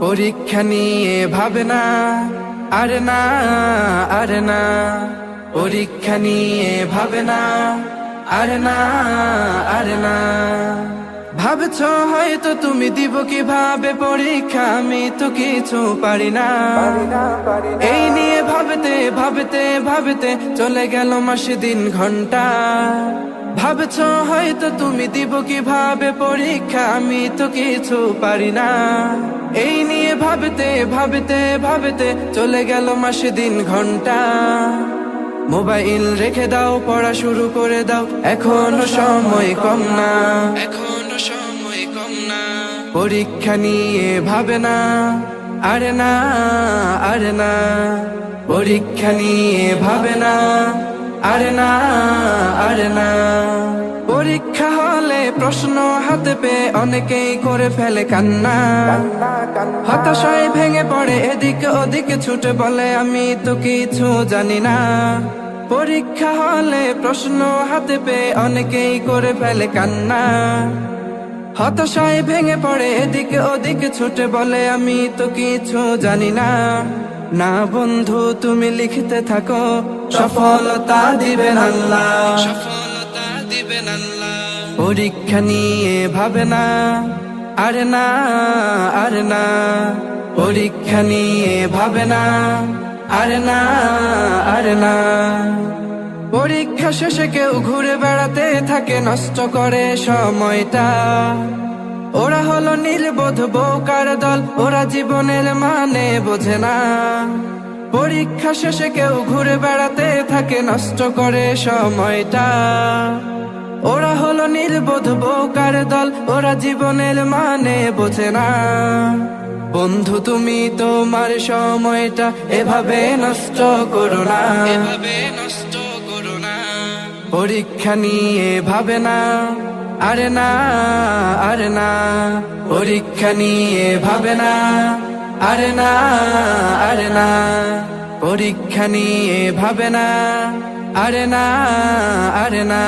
পরীক্ষা নিয়ে ভাবে না আর না আর না। পরীক্ষা নিয়ে ভাবে না আর না আর না। ভাবছ হয়তো তুমি দিব কীভাবে পরীক্ষা? আমি তো কিছু পারি না। এই নিয়ে ভাবতে ভাবতে ভাবতে চলে গেল মাসে দিন ঘণ্টা। ভাবছ হয়তো তুমি দিব কীভাবে পরীক্ষা, আমি তো কিছু পারি না। এই নিয়ে ভাবতে ভাবতে ভাবতে চলে গেল মাসে দিন ঘণ্টা। মোবাইল রেখে দাও, পড়া শুরু করে দাও, এখনও সময় কম না। এখনও সময় কম না। পরীক্ষা নিয়ে ভাবে না। আরে না আরে না, পরীক্ষা নিয়ে ভাবে না। আরে না আরে না, পরীক্ষা হলে প্রশ্ন হাতে পেয়ে অনেকেই করে ফেলে কান্না। হতাশায় ভেঙে পড়ে এদিকে ওদিকে, ছুটে বলে, আমি তো কিছু জানি না। পরীক্ষা হলে প্রশ্ন হাতে পেয়ে অনেকেই করে ফেলে কান্না। হতাশায় ভেঙে পড়ে এদিকে ওদিকে ছুটে বলে আমি তো কিছু জানি না। না বন্ধু তুমি লিখতে থাকো সফলতা দিবেন আল্লাহ। সফলতা দিবেন আল্লাহ। পরীক্ষা নিয়ে ভাবে না আরে না আরে না। পরীক্ষা নিয়ে ভাবে না আরে না আরে না। পরীক্ষা শেষে কেউ ঘুরে বেড়াতে থাকে, নষ্ট করে সময়টা। ওরা হলো নির্বোধ বৌকার দল, ওরা জীবনের মানে বোঝে না। পরীক্ষা শেষে কেউ ঘুরে বেড়াতে থাকে, নষ্ট করে সময়টা। ওরা হলো নির্বোধ বৌকার দল, ওরা জীবনের মানে বোঝে না। বন্ধু, তুমি তোমার সময়টা এভাবে নষ্ট করো না। এভাবে নষ্ট পরীক্ষা নিয়ে ভাবে না, আরে না আরে না। পরীক্ষা নিয়ে ভাবে না, আরে না আরে না। পরীক্ষা নিয়ে ভাবে না, আরে না আরে না।